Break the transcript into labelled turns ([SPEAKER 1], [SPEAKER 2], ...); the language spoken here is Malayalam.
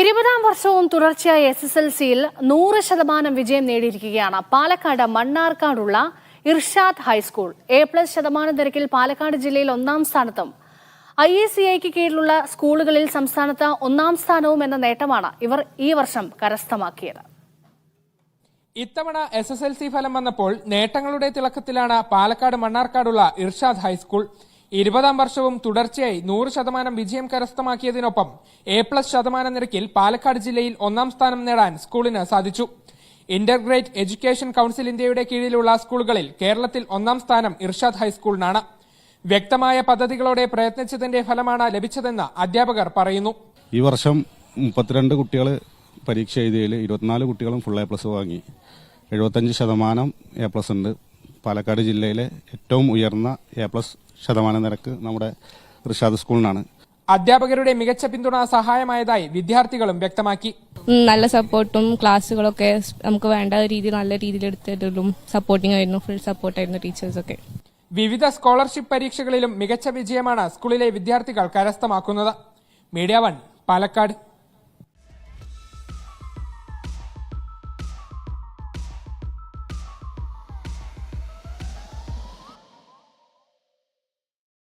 [SPEAKER 1] ഇരുപതാം വർഷവും തുടർച്ചയായി എസ് എസ് എൽ സിയിൽ നൂറ് ശതമാനം വിജയം നേടിയിരിക്കുകയാണ്. Palakkad മണ്ണാർക്കാടുള്ള Irshad high school. A plus ശതമാന നിരക്കിൽ പാലക്കാട് ജില്ലയിൽ ഒന്നാം സ്ഥാനത്തും. ഐ എ സി ഐക്ക് കീഴിലുള്ള സ്കൂളുകളിൽ സംസ്ഥാനത്ത് ഒന്നാം സ്ഥാനവും എന്ന നേട്ടമാണ് ഇവർ ഈ വർഷം കരസ്ഥമാക്കിയത്.
[SPEAKER 2] ഇത്തവണ എസ് എസ് എൽ സി ഫലം വന്നപ്പോൾ നേട്ടങ്ങളുടെ തിളക്കത്തിലാണ് പാലക്കാട് മണ്ണാർക്കാടുള്ള ഇർഷാദ് ഹൈസ്കൂൾ. ഇരുപതാം വർഷവും തുടർച്ചയായി നൂറ് ശതമാനം വിജയം കരസ്ഥമാക്കിയതിനൊപ്പം എ പ്ലസ് ശതമാന നിരക്കിൽ പാലക്കാട് ജില്ലയിൽ ഒന്നാം സ്ഥാനം നേടാൻ സ്കൂളിന് സാധിച്ചു. ഇന്റർഗ്രേറ്റ് എഡ്യൂക്കേഷൻ കൌൺസിൽ ഇന്ത്യയുടെ കീഴിലുള്ള സ്കൂളുകളിൽ കേരളത്തിൽ ഒന്നാം സ്ഥാനം ഇർഷാദ് ഹൈസ്കൂളിനാണ്. വ്യക്തമായ പദ്ധതികളോടെ പ്രയത്നിച്ചതിന്റെ ഫലമാണ് ലഭിച്ചതെന്ന് അധ്യാപകർ പറയുന്നു.
[SPEAKER 3] ഈ വർഷം മുപ്പത്തിരണ്ട് കുട്ടികൾ പരീക്ഷ എഴുതിയതിൽ ഇരുപത്തിനാല് കുട്ടികളും ഫുൾ എ പ്ലസ് വാങ്ങി. എഴുപത്തഞ്ച് ശതമാനം എ പ്ലസ് ഉണ്ട്. പാലക്കാട് ജില്ലയിലെ ഏറ്റവും ഉയർന്ന എ പ്ലസ് ശതമാന നിരക്ക് നമ്മുടെ റിഷാദ് സ്കൂളിനാണ്.
[SPEAKER 2] അധ്യാപകരുടെ മികച്ച പിന്തുണ സഹായമായതായി വിദ്യാർത്ഥികളും വ്യക്തമാക്കി.
[SPEAKER 4] നല്ല സപ്പോർട്ടും ക്ലാസ്സുകളൊക്കെ നമുക്ക് വേണ്ട രീതി നല്ല രീതിയിൽ എടുത്തിട്ടും സപ്പോർട്ടിംഗ് ആയിരുന്നു ഫുൾ സപ്പോർട്ടായിരുന്നു ടീച്ചേഴ്സൊക്കെ
[SPEAKER 2] വിവിധ സ്കോളർഷിപ്പ് പരീക്ഷകളിലും മികച്ച വിജയമാണ് സ്കൂളിലെ വിദ്യാർത്ഥികൾ കരസ്ഥമാക്കുന്നത്. Media one Palakkad.